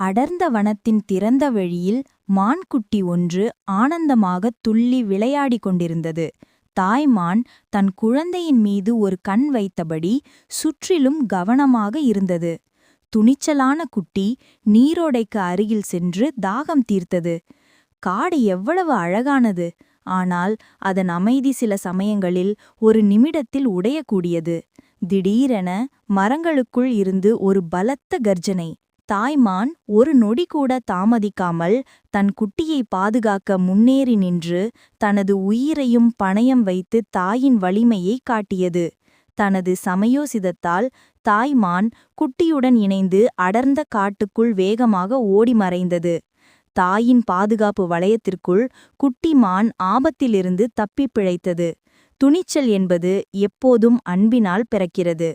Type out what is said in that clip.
அடர்ந்த வனத்தின் திறந்த வழியில் மான்குட்டி ஒன்று ஆனந்தமாகத் துள்ளி விளையாடிக் கொண்டிருந்தது. தாய்மான் தன் குழந்தையின் மீது ஒரு கண் வைத்தபடி சுற்றிலும் கவனமாக இருந்தது. துணிச்சலான குட்டி நீரோடைக்கு அருகில் சென்று தாகம் தீர்த்தது. காடு எவ்வளவு அழகானது. ஆனால் அதன் அமைதி சில சமயங்களில் ஒரு நிமிடத்தில் உடையக்கூடியது. திடீரென மரங்களுக்குள் இருந்து ஒரு பலத்த கர்ஜனை. தாய்மான் ஒரு நொடி கூட தாமதிக்காமல் தன் குட்டியை பாதுகாக்க முன்னேறி நின்று தனது உயிரையும் பணயம் வைத்து தாயின் வலிமையை காட்டியது. தனது சமயோசிதத்தால் தாய்மான் குட்டியுடன் இணைந்து அடர்ந்த காட்டுக்குள் வேகமாக ஓடி மறைந்தது. தாயின் பாதுகாப்பு வளையத்திற்குள் குட்டிமான் ஆபத்திலிருந்து தப்பிப் பிழைத்தது. துணிச்சல் என்பது எப்போதும் அன்பினால் பிறக்கிறது.